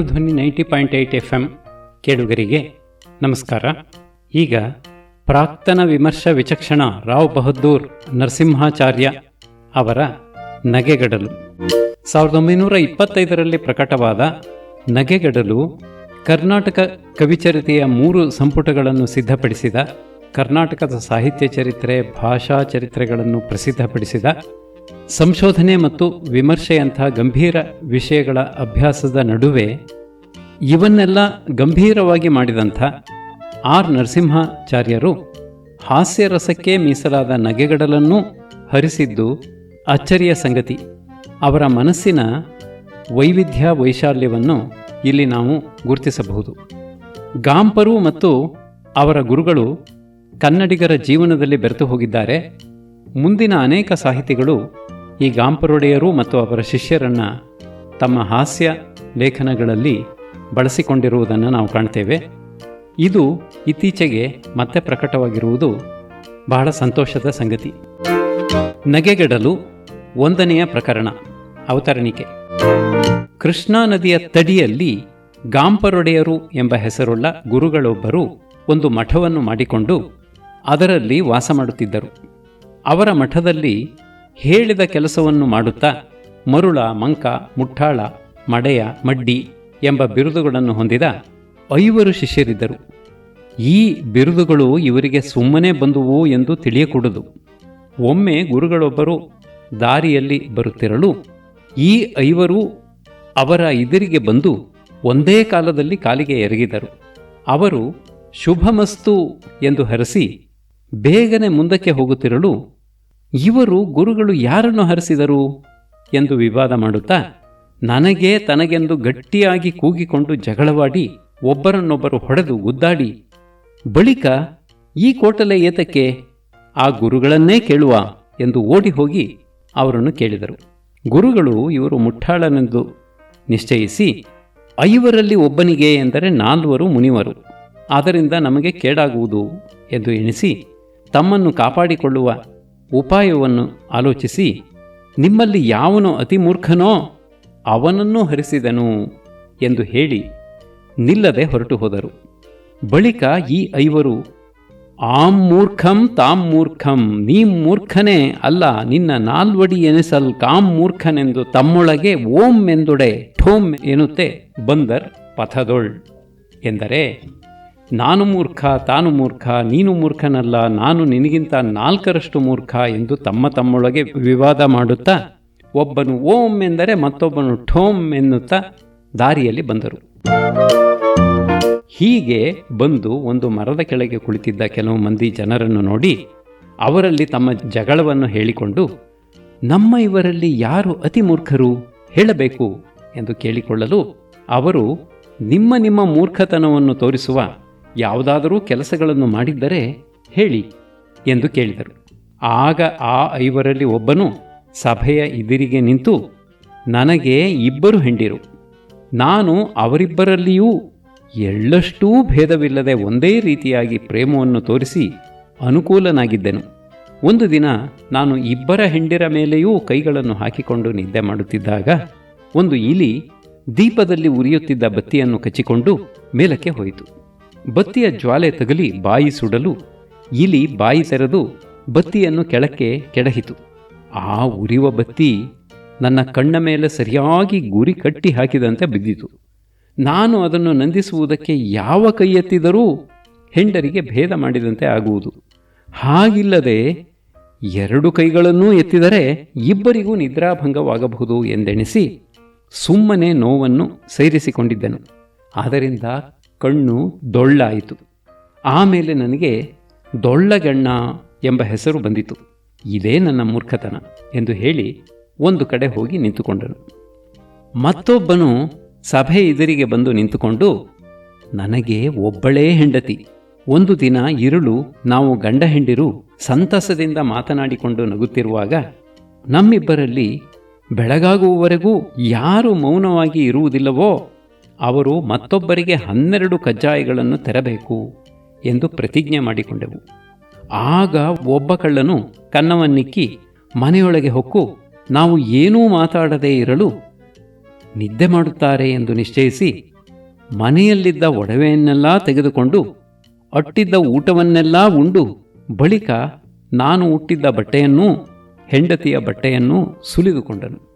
Janadhwani ninety point eight F M ಕೇಳುಗರಿಗೆ ನಮಸ್ಕಾರ. ಈಗ ಪ್ರಾಕ್ತನ ವಿಮರ್ಶಾ ವಿಚಕ್ಷಣ ರಾವ್ ಬಹದ್ದೂರ್ ನರಸಿಂಹಾಚಾರ್ಯ ಅವರ ನಗೆಗಡಲು. ಸಾವಿರದ ಒಂಬೈನೂರ ಇಪ್ಪತ್ತೈದರಲ್ಲಿ ಪ್ರಕಟವಾದ ನಗೆಗಡಲು ಕರ್ನಾಟಕ ಕವಿಚರಿತೆಯ ಮೂರು ಸಂಪುಟಗಳನ್ನು ಸಿದ್ಧಪಡಿಸಿದ, ಕರ್ನಾಟಕದ ಸಾಹಿತ್ಯ ಚರಿತ್ರೆ, ಭಾಷಾ ಚರಿತ್ರೆಗಳನ್ನು ಪ್ರಸಿದ್ಧಪಡಿಸಿದ ಸಂಶೋಧನೆ ಮತ್ತು ವಿಮರ್ಶೆಯಂಥ ಗಂಭೀರ ವಿಷಯಗಳ ಅಭ್ಯಾಸದ ನಡುವೆ ಇವನ್ನೆಲ್ಲ ಗಂಭೀರವಾಗಿ ಮಾಡಿದಂಥ ಆರ್ ನರಸಿಂಹಾಚಾರ್ಯರು ಹಾಸ್ಯರಸಕ್ಕೆ ಮೀಸಲಾದ ನಗೆಗಡಲನ್ನು ಹರಿಸಿದ್ದು ಅಚ್ಚರಿಯ ಸಂಗತಿ. ಅವರ ಮನಸ್ಸಿನ ವೈವಿಧ್ಯ ವೈಶಾಲ್ಯವನ್ನು ಇಲ್ಲಿ ನಾವು ಗುರುತಿಸಬಹುದು. ಗಾಂಪರು ಮತ್ತು ಅವರ ಗುರುಗಳು ಕನ್ನಡಿಗರ ಜೀವನದಲ್ಲಿ ಬೆರೆತು ಹೋಗಿದ್ದಾರೆ. ಮುಂದಿನ ಅನೇಕ ಸಾಹಿತಿಗಳು ಈ ಗಾಂಪರೊಡೆಯರು ಮತ್ತು ಅವರ ಶಿಷ್ಯರನ್ನು ತಮ್ಮ ಹಾಸ್ಯ ಲೇಖನಗಳಲ್ಲಿ ಬಳಸಿಕೊಂಡಿರುವುದನ್ನು ನಾವು ಕಾಣ್ತೇವೆ. ಇದು ಇತ್ತೀಚೆಗೆ ಮತ್ತೆ ಪ್ರಕಟವಾಗಿರುವುದು ಬಹಳ ಸಂತೋಷದ ಸಂಗತಿ. ನಗೆಗೆಡಲು ಒಂದನೆಯ ಪ್ರಕರಣ, ಅವತರಣಿಕೆ. ಕೃಷ್ಣಾ ನದಿಯ ತಡಿಯಲ್ಲಿ ಗಾಂಪರೊಡೆಯರು ಎಂಬ ಹೆಸರುಳ್ಳ ಗುರುಗಳೊಬ್ಬರು ಒಂದು ಮಠವನ್ನು ಮಾಡಿಕೊಂಡು ಅದರಲ್ಲಿ ವಾಸ ಮಾಡುತ್ತಿದ್ದರು. ಅವರ ಮಠದಲ್ಲಿ ಹೇಳಿದ ಕೆಲಸವನ್ನು ಮಾಡುತ್ತಾ ಮರುಳ, ಮಂಕ, ಮುಟ್ಟಾಳ, ಮಡೆಯ, ಮಡ್ಡಿ ಎಂಬ ಬಿರುದುಗಳನ್ನು ಹೊಂದಿದ ಐವರು ಶಿಷ್ಯರಿದ್ದರು. ಈ ಬಿರುದುಗಳು ಇವರಿಗೆ ಸುಮ್ಮನೆ ಬಂದುವು ಎಂದು ತಿಳಿಯಕೂಡದು. ಒಮ್ಮೆ ಗುರುಗಳೊಬ್ಬರು ದಾರಿಯಲ್ಲಿ ಬರುತ್ತಿರಲು ಈ ಐವರು ಅವರ ಎದುರಿಗೆ ಬಂದು ಒಂದೇ ಕಾಲದಲ್ಲಿ ಕಾಲಿಗೆ ಎರಗಿದರು. ಅವರು, ಶುಭಮಸ್ತು ಎಂದು ಹರಸಿ ಬೇಗನೆ ಮುಂದಕ್ಕೆ ಹೋಗುತ್ತಿರಲು ಇವರು ಗುರುಗಳು ಯಾರನ್ನು ಹರಿಸಿದರು ಎಂದು ವಿವಾದ ಮಾಡುತ್ತಾ, ನನಗೆ ತನಗೆಂದು ಗಟ್ಟಿಯಾಗಿ ಕೂಗಿಕೊಂಡು ಜಗಳವಾಡಿ ಒಬ್ಬರನ್ನೊಬ್ಬರು ಹೊಡೆದು ಗುದ್ದಾಡಿ, ಬಳಿಕ ಈ ಕೋಟಲೆ ಏತಕ್ಕೆ ಆ ಗುರುಗಳನ್ನೇ ಕೇಳುವ ಎಂದು ಓಡಿ ಹೋಗಿ ಅವರನ್ನು ಕೇಳಿದರು. ಗುರುಗಳು ಇವರು ಮುಠಾಳನೆಂದು ನಿಶ್ಚಯಿಸಿ, ಐವರಲ್ಲಿ ಒಬ್ಬನಿಗೆ ಎಂದರೆ ನಾಲ್ವರು ಮುನಿವರು, ಆದ್ದರಿಂದ ನಮಗೆ ಕೇಡಾಗುವುದು ಎಂದು ಎಣಿಸಿ ತಮ್ಮನ್ನು ಕಾಪಾಡಿಕೊಳ್ಳುವ ಉಪಾಯವನ್ನು ಆಲೋಚಿಸಿ, ನಿಮ್ಮಲ್ಲಿ ಯಾವನು ಅತಿ ಮೂರ್ಖನೋ ಅವನನ್ನೂ ಹರಿಸಿದನು ಎಂದು ಹೇಳಿ ನಿಲ್ಲದೆ ಹೊರಟು ಹೋದರು. ಬಳಿಕ ಈ ಐವರು ಆಂ ಮೂರ್ಖಂ ತಾಂ ಮೂರ್ಖಂ ನೀ ಮೂರ್ಖನೇ ಅಲ್ಲ, ನಿನ್ನ ನಾಲ್ವಡಿ ಎನಿಸಲ್ ಕಾಂ ಮೂರ್ಖನೆಂದು ತಮ್ಮೊಳಗೆ ಓಂ ಎಂದೊಡೆ ಠೋಂ ಎನ್ನುತ್ತೆ ಬಂದರ್ ಪಥದೊಳ್ ಎಂದರೆ ನಾನು ಮೂರ್ಖ, ತಾನು ಮೂರ್ಖ, ನೀನು ಮೂರ್ಖನಲ್ಲ, ನಾನು ನಿನಗಿಂತ ನಾಲ್ಕರಷ್ಟು ಮೂರ್ಖ ಎಂದು ತಮ್ಮ ತಮ್ಮೊಳಗೆ ವಿವಾದ ಮಾಡುತ್ತಾ, ಒಬ್ಬನು ಓಂ ಎಂದರೆ ಮತ್ತೊಬ್ಬನು ಠೋಂ ಎನ್ನುತ್ತಾ ದಾರಿಯಲ್ಲಿ ಬಂದರು. ಹೀಗೆ ಬಂದು ಒಂದು ಮರದ ಕೆಳಗೆ ಕುಳಿತಿದ್ದ ಕೆಲವು ಮಂದಿ ಜನರನ್ನು ನೋಡಿ ಅವರಲ್ಲಿ ತಮ್ಮ ಜಗಳವನ್ನು ಹೇಳಿಕೊಂಡು, ನಮ್ಮ ಇವರಲ್ಲಿ ಯಾರು ಅತಿ ಮೂರ್ಖರು ಹೇಳಬೇಕು ಎಂದು ಕೇಳಿಕೊಳ್ಳಲು ಅವರು ನಿಮ್ಮ ನಿಮ್ಮ ಮೂರ್ಖತನವನ್ನು ತೋರಿಸುವ ಯಾವುದಾದರೂ ಕೆಲಸಗಳನ್ನು ಮಾಡಿದ್ದರೆ ಹೇಳಿ ಎಂದು ಕೇಳಿದರು. ಆಗ ಆ ಐವರಲ್ಲಿ ಒಬ್ಬನು ಸಭೆಯ ಎದುರಿಗೆ ನಿಂತು, ನನಗೆ ಇಬ್ಬರು ಹೆಂಡಿರು, ನಾನು ಅವರಿಬ್ಬರಲ್ಲಿಯೂ ಎಳ್ಳಷ್ಟೂ ಭೇದವಿಲ್ಲದೆ ಒಂದೇ ರೀತಿಯಾಗಿ ಪ್ರೇಮವನ್ನು ತೋರಿಸಿ ಅನುಕೂಲನಾಗಿದ್ದೆನು. ಒಂದು ದಿನ ನಾನು ಇಬ್ಬರ ಹೆಂಡಿರ ಮೇಲೆಯೂ ಕೈಗಳನ್ನು ಹಾಕಿಕೊಂಡು ನಿದ್ದೆ ಮಾಡುತ್ತಿದ್ದಾಗ, ಒಂದು ಇಲಿ ದೀಪದಲ್ಲಿ ಉರಿಯುತ್ತಿದ್ದ ಬತ್ತಿಯನ್ನು ಕಚ್ಚಿಕೊಂಡು ಮೇಲಕ್ಕೆ ಹೋಯಿತು. ಬತ್ತಿಯ ಜ್ವಾಲೆ ತಗಲಿ ಬಾಯಿ ಸುಡಲು, ಇಲಿ ಬಾಯಿ ತೆರೆದು ಬತ್ತಿಯನ್ನು ಕೆಳಕ್ಕೆ ಕೆಡಹಿತು. ಆ ಉರಿಯುವ ಬತ್ತಿ ನನ್ನ ಕಣ್ಣ ಮೇಲೆ ಸರಿಯಾಗಿ ಗುರಿ ಕಟ್ಟಿ ಹಾಕಿದಂತೆ ಬಿದ್ದಿತು. ನಾನು ಅದನ್ನು ನಂದಿಸುವುದಕ್ಕೆ ಯಾವ ಕೈ ಎತ್ತಿದರೂ ಹೆಂಡರಿಗೆ ಭೇದ ಮಾಡಿದಂತೆ ಆಗುವುದು. ಹಾಗಿಲ್ಲದೆ ಎರಡು ಕೈಗಳನ್ನೂ ಎತ್ತಿದರೆ ಇಬ್ಬರಿಗೂ ನಿದ್ರಾಭಂಗವಾಗಬಹುದು ಎಂದೆಣಿಸಿ ಸುಮ್ಮನೆ ನೋವನ್ನು ಸೇರಿಸಿಕೊಂಡಿದ್ದೆನು. ಆದ್ದರಿಂದ ಕಣ್ಣು ದೊಳ್ಳಾಯಿತು. ಆಮೇಲೆ ನನಗೆ ದೊಳ್ಳಗಣ್ಣ ಎಂಬ ಹೆಸರು ಬಂದಿತು. ಇದೇ ನನ್ನ ಮೂರ್ಖತನ ಎಂದು ಹೇಳಿ ಒಂದು ಕಡೆ ಹೋಗಿ ನಿಂತುಕೊಂಡನು. ಮತ್ತೊಬ್ಬನು ಸಭೆ ಎದುರಿಗೆ ಬಂದು ನಿಂತುಕೊಂಡು, ನನಗೆ ಒಬ್ಬಳೇ ಹೆಂಡತಿ, ಒಂದು ದಿನ ಇರುಳು ನಾವು ಗಂಡ ಹೆಂಡಿರು ಸಂತಸದಿಂದ ಮಾತನಾಡಿಕೊಂಡು ನಗುತ್ತಿರುವಾಗ, ನಮ್ಮಿಬ್ಬರಲ್ಲಿ ಬೆಳಗಾಗುವವರೆಗೂ ಯಾರು ಮೌನವಾಗಿ ಇರುವುದಿಲ್ಲವೋ ಅವರು ಮತ್ತೊಬ್ಬರಿಗೆ ಹನ್ನೆರಡು ಕಜ್ಜಾಯಗಳನ್ನು ತೆರಬೇಕು ಎಂದು ಪ್ರತಿಜ್ಞೆ ಮಾಡಿಕೊಂಡೆವು. ಆಗ ಒಬ್ಬ ಕಳ್ಳನು ಕನ್ನವನ್ನಿಕ್ಕಿ ಮನೆಯೊಳಗೆ ಹೊಕ್ಕು, ನಾವು ಏನೂ ಮಾತಾಡದೇ ಇರಲು ನಿದ್ದೆ ಮಾಡುತ್ತಾರೆ ಎಂದು ನಿಶ್ಚಯಿಸಿ ಮನೆಯಲ್ಲಿದ್ದ ಒಡವೆಯನ್ನೆಲ್ಲ ತೆಗೆದುಕೊಂಡು ಅಟ್ಟಿದ್ದ ಊಟವನ್ನೆಲ್ಲ ಉಂಡು, ಬಳಿಕ ನಾನು ಹುಟ್ಟಿದ್ದ ಬಟ್ಟೆಯನ್ನೂ, ಹೆಂಡತಿಯ ಬಟ್ಟೆಯನ್ನೂ ಸುಲಿದುಕೊಂಡನು.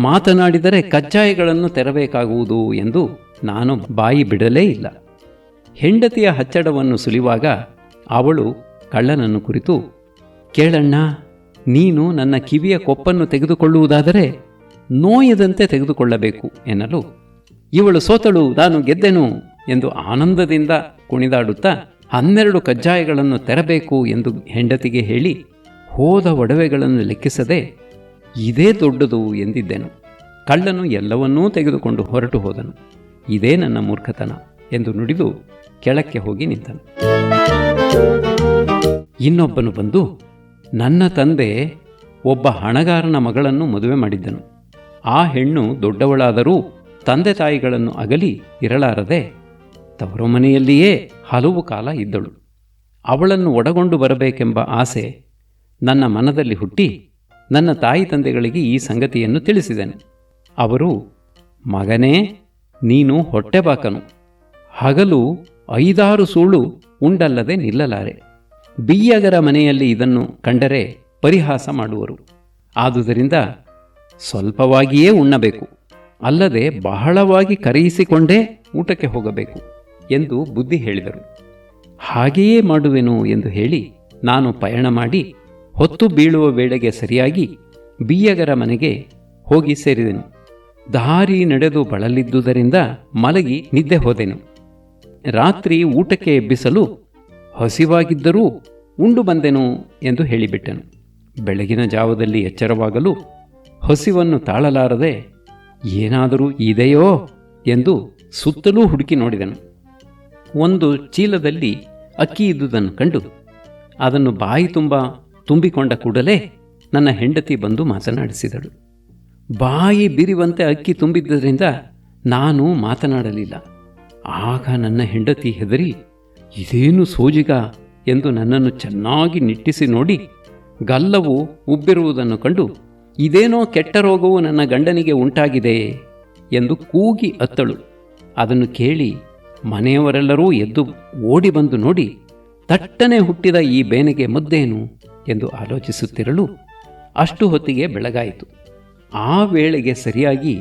ಮಾತನಾಡಿದರೆ ಕಜ್ಜಾಯಗಳನ್ನು ತೆರಬೇಕಾಗುವುದು ಎಂದು ನಾನು ಬಾಯಿ ಬಿಡಲೇ ಇಲ್ಲ. ಹೆಂಡತಿಯ ಹಚ್ಚಡವನ್ನು ಸುಲಿಯುವಾಗ ಅವಳು ಕಳ್ಳನನ್ನು ಕುರಿತು, ಕೇಳಣ್ಣ, ನೀನು ನನ್ನ ಕಿವಿಯ ಕೊಪ್ಪನ್ನು ತೆಗೆದುಕೊಳ್ಳುವುದಾದರೆ ನೋಯದಂತೆ ತೆಗೆದುಕೊಳ್ಳಬೇಕು ಎನ್ನಲು, ಇವಳು ಸೋತಳು, ನಾನು ಗೆದ್ದೆನು ಎಂದು ಆನಂದದಿಂದ ಕುಣಿದಾಡುತ್ತಾ ಹನ್ನೆರಡು ಕಜ್ಜಾಯಗಳನ್ನು ತೆರಬೇಕು ಎಂದು ಹೆಂಡತಿಗೆ ಹೇಳಿ ಹೋದ ಒಡವೆಗಳನ್ನು ಲೆಕ್ಕಿಸದೆ ಇದೇ ದೊಡ್ಡದು ಎಂದಿದ್ದೆನು. ಕಳ್ಳನು ಎಲ್ಲವನ್ನೂ ತೆಗೆದುಕೊಂಡು ಹೊರಟು ಹೋದನು. ಇದೇ ನನ್ನ ಮೂರ್ಖತನ ಎಂದು ನುಡಿದು ಕೆಳಕ್ಕೆ ಹೋಗಿ ನಿಂತನು. ಇನ್ನೊಬ್ಬನು ಬಂದು ನನ್ನ ತಂದೆ ಒಬ್ಬ ಹಣಗಾರನ ಮಗಳನ್ನು ಮದುವೆ ಮಾಡಿದ್ದನು. ಆ ಹೆಣ್ಣು ದೊಡ್ಡವಳಾದರೂ ತಂದೆ ತಾಯಿಗಳನ್ನು ಅಗಲಿ ಇರಲಾರದೆ ತವರು ಮನೆಯಲ್ಲಿಯೇ ಹಲವು ಕಾಲ ಇದ್ದಳು. ಅವಳನ್ನು ಒಡಗೊಂಡು ಬರಬೇಕೆಂಬ ಆಸೆ ನನ್ನ ಮನದಲ್ಲಿ ಹುಟ್ಟಿ ನನ್ನ ತಾಯಿ ತಂದೆಗಳಿಗೆ ಈ ಸಂಗತಿಯನ್ನು ತಿಳಿಸಿದೆನು. ಅವರು, ಮಗನೇ, ನೀನು ಹೊಟ್ಟೆಬಾಕನು ಹಗಲು ಐದಾರು ಸೂಳು ಉಂಡಲ್ಲದೆ ನಿಲ್ಲಲಾರೆ. ಬಿಯ್ಯಗರ ಮನೆಯಲ್ಲಿ ಇದನ್ನು ಕಂಡರೆ ಪರಿಹಾಸ ಮಾಡುವರು. ಆದುದರಿಂದ ಸ್ವಲ್ಪವಾಗಿಯೇ ಉಣ್ಣಬೇಕು. ಅಲ್ಲದೆ ಬಹಳವಾಗಿ ಕರೆಯಿಸಿಕೊಂಡೇ ಊಟಕ್ಕೆ ಹೋಗಬೇಕು, ಎಂದು ಬುದ್ಧಿ ಹೇಳಿದರು. ಹಾಗೆಯೇ ಮಾಡುವೆನು, ಎಂದು ಹೇಳಿ ನಾನು ಪಯಣ ಮಾಡಿ ಹೊತ್ತು ಬೀಳುವ ವೇಳೆಗೆ ಸರಿಯಾಗಿ ಬೀಯಗರ ಮನೆಗೆ ಹೋಗಿ ಸೇರಿದೆನು. ದಾರಿ ನಡೆದು ಬಳಲಿದ್ದುದರಿಂದ ಮಲಗಿ ನಿದ್ದೆ ಹೋದೆನು. ರಾತ್ರಿ ಊಟಕ್ಕೆ ಎಬ್ಬಿಸಲು ಹಸಿವಾಗಿದ್ದರೂ ಉಂಡು ಬಂದೆನು ಎಂದು ಹೇಳಿಬಿಟ್ಟನು. ಬೆಳಗಿನ ಜಾವದಲ್ಲಿ ಎಚ್ಚರವಾಗಲು ಹಸಿವನ್ನು ತಾಳಲಾರದೆ, ಏನಾದರೂ ಇದೆಯೋ ಎಂದು ಸುತ್ತಲೂ ಹುಡುಕಿ ನೋಡಿದನು. ಒಂದು ಚೀಲದಲ್ಲಿ ಅಕ್ಕಿ ಇದ್ದುದನ್ನು ಕಂಡು ಅದನ್ನು ಬಾಯಿ ತುಂಬ ತುಂಬಿಕೊಂಡ ಕೂಡಲೇ ನನ್ನ ಹೆಂಡತಿ ಬಂದು ಮಾತನಾಡಿಸಿದಳು. ಬಾಯಿ ಬಿರಿವಂತೆ ಅಕ್ಕಿ ತುಂಬಿದ್ದರಿಂದ ನಾನು ಮಾತನಾಡಲಿಲ್ಲ. ಆಗ ನನ್ನ ಹೆಂಡತಿ ಹೆದರಿ, ಇದೇನು ಸೋಜಿಗ? ಎಂದು ನನ್ನನ್ನು ಚೆನ್ನಾಗಿ ನಿಟ್ಟಿಸಿ ನೋಡಿ ಗಲ್ಲವು ಉಬ್ಬಿರುವುದನ್ನು ಕಂಡು, ಇದೇನೋ ಕೆಟ್ಟ ರೋಗವು ನನ್ನ ಗಂಡನಿಗೆ ಉಂಟಾಗಿದೆ ಎಂದು ಕೂಗಿ ಅತ್ತಳು. ಅದನ್ನು ಕೇಳಿ ಮನೆಯವರೆಲ್ಲರೂ ಎದ್ದು ಓಡಿ ಬಂದು ನೋಡಿ, ತಟ್ಟನೆ ಹುಟ್ಟಿದ ಈ ಬೇನೆಗೆ ಮದ್ದೇನು? ಎಂದು ಆಲೋಚಿಸುತ್ತಿರಲು ಅಷ್ಟು ಹೊತ್ತಿಗೆ ಬೆಳಗಾಯಿತು. ಆ ವೇಳೆಗೆ ಸರಿಯಾಗಿ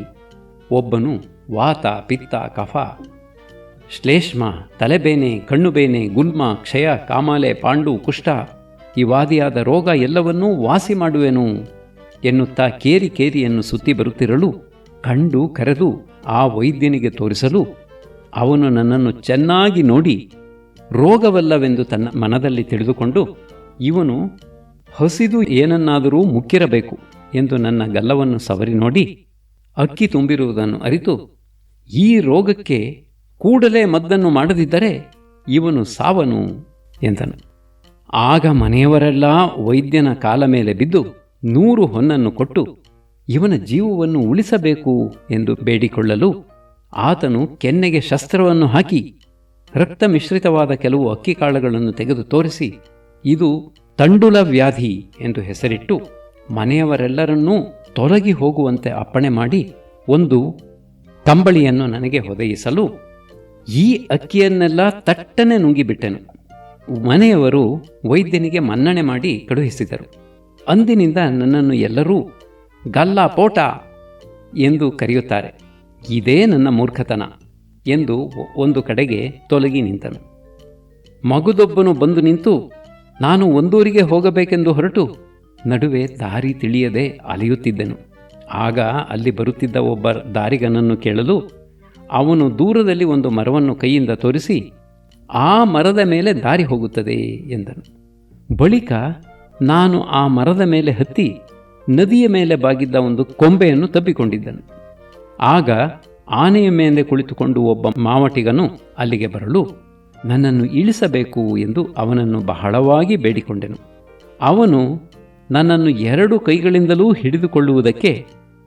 ಒಬ್ಬನು ವಾತ, ಪಿತ್ತ, ಕಫ, ಶ್ಲೇಷ್ಮ, ತಲೆಬೇನೆ, ಕಣ್ಣುಬೇನೆ, ಗುಲ್ಮ, ಕ್ಷಯ, ಕಾಮಾಲೆ, ಪಾಂಡು, ಕುಷ್ಠ ವಾದಿಯಾದ ರೋಗ ಎಲ್ಲವನ್ನೂ ವಾಸಿ ಮಾಡುವೆನು ಎನ್ನುತ್ತಾ ಕೇರಿ ಕೇರಿಯನ್ನು ಸುತ್ತಿ ಬರುತ್ತಿರಲು ಕಂಡು ಕರೆದು ಆ ವೈದ್ಯನಿಗೆ ತೋರಿಸಲು ಅವನು ನನ್ನನ್ನು ಚೆನ್ನಾಗಿ ನೋಡಿ ರೋಗವಲ್ಲವೆಂದು ತನ್ನ ಮನದಲ್ಲಿ ತಿಳಿದುಕೊಂಡು ಇವನು ಹಸಿದು ಏನನ್ನಾದರೂ ಮುಕ್ಕಿರಬೇಕು ಎಂದು ನನ್ನ ಗಲ್ಲವನ್ನು ಸವರಿ ನೋಡಿ ಅಕ್ಕಿ ತುಂಬಿರುವುದನ್ನು ಅರಿತು, ಈ ರೋಗಕ್ಕೆ ಕೂಡಲೇ ಮದ್ದನ್ನು ಮಾಡದಿದ್ದರೆ ಇವನು ಸಾವನು ಎಂದನು. ಆಗ ಮನೆಯವರೆಲ್ಲ ವೈದ್ಯನ ಕಾಲ ಮೇಲೆ ಬಿದ್ದು ನೂರು ಹೊನ್ನನ್ನು ಕೊಟ್ಟು ಇವನ ಜೀವವನ್ನು ಉಳಿಸಬೇಕು ಎಂದು ಬೇಡಿಕೊಳ್ಳಲು ಆತನು ಕೆನ್ನೆಗೆ ಶಸ್ತ್ರವನ್ನು ಹಾಕಿ ರಕ್ತ ಮಿಶ್ರಿತವಾದ ಕೆಲವು ಅಕ್ಕಿ ಕಾಳುಗಳನ್ನು ತೆಗೆದು ತೋರಿಸಿ, ಇದು ತಂಡುಲ ವ್ಯಾಧಿ ಎಂದು ಹೆಸರಿಟ್ಟು ಮನೆಯವರೆಲ್ಲರನ್ನೂ ತೊಲಗಿ ಹೋಗುವಂತೆ ಅಪ್ಪಣೆ ಮಾಡಿ ಒಂದು ಕಂಬಳಿಯನ್ನು ನನಗೆ ಹೊದೆಯಿಸಲು ಈ ಅಕ್ಕಿಯನ್ನೆಲ್ಲ ತಟ್ಟನೆ ನುಂಗಿಬಿಟ್ಟೆನು. ಮನೆಯವರು ವೈದ್ಯನಿಗೆ ಮನ್ನಣೆ ಮಾಡಿ ಕಳುಹಿಸಿದರು. ಅಂದಿನಿಂದ ನನ್ನನ್ನು ಎಲ್ಲರೂ ಗಲ್ಲ ಪೋಟ ಎಂದು ಕರೆಯುತ್ತಾರೆ. ಇದೇ ನನ್ನ ಮೂರ್ಖತನ ಎಂದು ಒಂದು ಕಡೆಗೆ ತೊಲಗಿ ನಿಂತನು. ಮಗುದೊಬ್ಬನು ಬಂದು ನಿಂತು ನಾನು ಒಂದೂರಿಗೆ ಹೋಗಬೇಕೆಂದು ಹೊರಟು ನಡುವೆ ದಾರಿ ತಿಳಿಯದೆ ಅಲೆಯುತ್ತಿದ್ದೆನು. ಆಗ ಅಲ್ಲಿ ಬರುತ್ತಿದ್ದ ಒಬ್ಬ ದಾರಿಗನನ್ನು ಕೇಳಲು ಅವನು ದೂರದಲ್ಲಿ ಒಂದು ಮರವನ್ನು ಕೈಯಿಂದ ತೋರಿಸಿ, ಆ ಮರದ ಮೇಲೆ ದಾರಿ ಹೋಗುತ್ತದೆ ಎಂದನು. ಬಳಿಕ ನಾನು ಆ ಮರದ ಮೇಲೆ ಹತ್ತಿ ನದಿಯ ಮೇಲೆ ಬಾಗಿದ್ದ ಒಂದು ಕೊಂಬೆಯನ್ನು ತಬ್ಬಿಕೊಂಡಿದ್ದನು. ಆಗ ಆನೆಯ ಮೇಲೆ ಕುಳಿತುಕೊಂಡು ಒಬ್ಬ ಮಾವಟಿಗನು ಅಲ್ಲಿಗೆ ಬರಲು ನನ್ನನ್ನು ಇಳಿಸಬೇಕು ಎಂದು ಅವನನ್ನು ಬಹಳವಾಗಿ ಬೇಡಿಕೊಂಡೆನು. ಅವನು ನನ್ನನ್ನು ಎರಡು ಕೈಗಳಿಂದಲೂ ಹಿಡಿದುಕೊಳ್ಳುವುದಕ್ಕೆ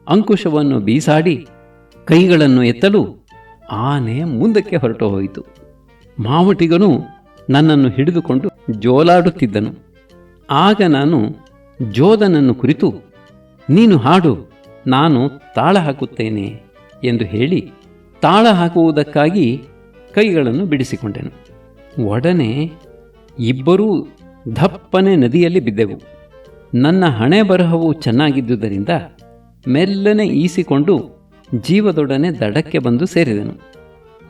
ಅಂಕುಶವನ್ನು ಬೀಸಾಡಿ ಕೈಗಳನ್ನು ಎತ್ತಲು ಆನೆ ಮುಂದಕ್ಕೆ ಹೊರಟು ಹೋಯಿತು. ಮಾವಟಿಗನು ನನ್ನನ್ನು ಹಿಡಿದುಕೊಂಡು ಜೋಲಾಡುತ್ತಿದ್ದನು. ಆಗ ನಾನು ಜೋದನನ್ನು ಕುರಿತು, ನೀನು ಹಾಡು, ನಾನು ತಾಳ ಹಾಕುತ್ತೇನೆ ಎಂದು ಹೇಳಿ ತಾಳ ಹಾಕುವುದಕ್ಕಾಗಿ ಕೈಗಳನ್ನು ಬಿಡಿಸಿಕೊಂಡೆನು. ಒಡನೆ ಇಬ್ಬರೂ ದಪ್ಪನೆ ನದಿಯಲ್ಲಿ ಬಿದ್ದೆವು. ನನ್ನ ಹಣೆ ಬರಹವು ಚೆನ್ನಾಗಿದ್ದುದರಿಂದ ಮೆಲ್ಲನೆ ಈಸಿಕೊಂಡು ಜೀವದೊಡನೆ ದಡಕ್ಕೆ ಬಂದು ಸೇರಿದನು.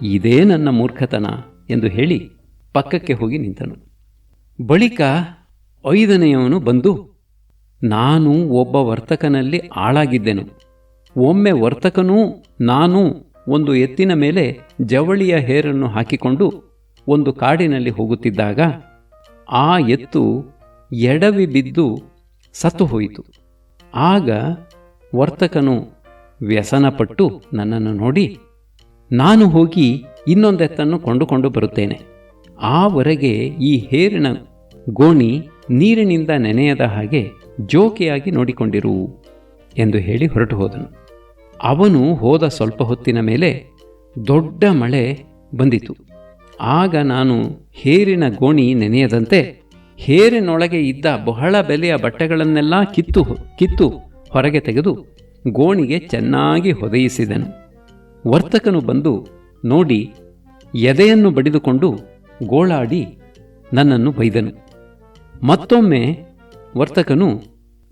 ಇದೇ ನನ್ನ ಮೂರ್ಖತನ ಎಂದು ಹೇಳಿ ಪಕ್ಕಕ್ಕೆ ಹೋಗಿ ನಿಂತನು. ಬಳಿಕ ಐದನೆಯವನು ಬಂದು, ನಾನು ಒಬ್ಬ ವರ್ತಕನಲ್ಲಿ ಆಳಾಗಿದ್ದೆನು. ಒಮ್ಮೆ ವರ್ತಕನೂ ನಾನು ಒಂದು ಎತ್ತಿನ ಮೇಲೆ ಜವಳಿಯ ಹೇರನ್ನು ಹಾಕಿಕೊಂಡು ಒಂದು ಕಾಡಿನಲ್ಲಿ ಹೋಗುತ್ತಿದ್ದಾಗ ಆ ಎತ್ತು ಎಡವಿ ಬಿದ್ದು ಸತ್ತು ಹೋಯಿತು. ಆಗ ವರ್ತಕನು ವ್ಯಸನಪಟ್ಟು ನನ್ನನ್ನು ನೋಡಿ, ನಾನು ಹೋಗಿ ಇನ್ನೊಂದೆತ್ತನ್ನು ಕೊಂಡುಕೊಂಡು ಬರುತ್ತೇನೆ. ಆವರೆಗೆ ಈ ಹೇರಿನ ಗೋಣಿ ನೀರಿನಿಂದ ನೆನೆಯದ ಹಾಗೆ ಜೋಕೆಯಾಗಿ ನೋಡಿಕೊಂಡಿರು ಎಂದು ಹೇಳಿ ಹೊರಟು ಹೋದನು. ಅವನು ಹೋದ ಸ್ವಲ್ಪ ಹೊತ್ತಿನ ಮೇಲೆ ದೊಡ್ಡ ಮಳೆ ಬಂದಿತು. ಆಗ ನಾನು ಹೇರಿನ ಗೋಣಿ ನೆನೆಯದಂತೆ ಹೇರಿನೊಳಗೆ ಇದ್ದ ಬಹಳ ಬೆಲೆಯ ಬಟ್ಟೆಗಳನ್ನೆಲ್ಲ ಕಿತ್ತು ಕಿತ್ತು ಹೊರಗೆ ತೆಗೆದು ಗೋಣಿಗೆ ಚೆನ್ನಾಗಿ ಹೊದೆಯಿಸಿದನು. ವರ್ತಕನು ಬಂದು ನೋಡಿ ಎದೆಯನ್ನು ಬಡಿದುಕೊಂಡು ಗೋಳಾಡಿ ನನ್ನನ್ನು ಬೈದನು. ಮತ್ತೊಮ್ಮೆ ವರ್ತಕನು,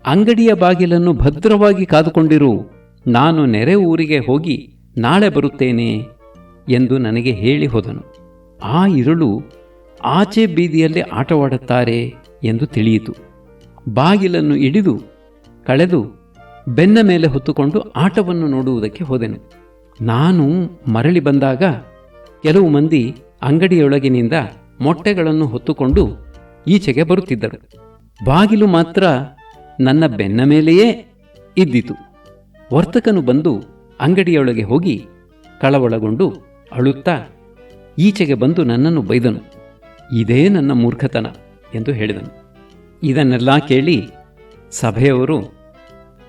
ಅಂಗಡಿಯ ಬಾಗಿಲನ್ನು ಭದ್ರವಾಗಿ ಕಾದುಕೊಂಡಿರು, ನಾನು ನೆರೆ ಊರಿಗೆ ಹೋಗಿ ನಾಳೆ ಬರುತ್ತೇನೆ ಎಂದು ನನಗೆ ಹೇಳಿ ಹೋದನು ಆ ಇರುಳು ಆಚೆ ಬೀದಿಯಲ್ಲಿ ಆಟವಾಡುತ್ತಾರೆ ಎಂದು ತಿಳಿಯಿತು. ಬಾಗಿಲನ್ನು ಹಿಡಿದು ಕಳೆದು ಬೆನ್ನ ಮೇಲೆ ಹೊತ್ತುಕೊಂಡು ಆಟವನ್ನು ನೋಡುವುದಕ್ಕೆ ಹೋದೆನು. ನಾನು ಮರಳಿ ಬಂದಾಗ ಕೆಲವು ಮಂದಿ ಅಂಗಡಿಯೊಳಗಿನಿಂದ ಮೊಟ್ಟೆಗಳನ್ನು ಹೊತ್ತುಕೊಂಡು ಈಚೆಗೆ ಬರುತ್ತಿದ್ದರು. ಬಾಗಿಲು ಮಾತ್ರ ನನ್ನ ಬೆನ್ನ ಮೇಲೆಯೇ ಇದ್ದಿತು. ವರ್ತಕನು ಬಂದು ಅಂಗಡಿಯೊಳಗೆ ಹೋಗಿ ಕಳವಳಗೊಂಡು ಅಳುತ್ತಾ ಈಚೆಗೆ ಬಂದು ನನ್ನನ್ನು ಬೈದನು. ಇದೇ ನನ್ನ ಮೂರ್ಖತನ ಎಂದು ಹೇಳಿದನು. ಇದನ್ನೆಲ್ಲ ಕೇಳಿ ಸಭೆಯವರು,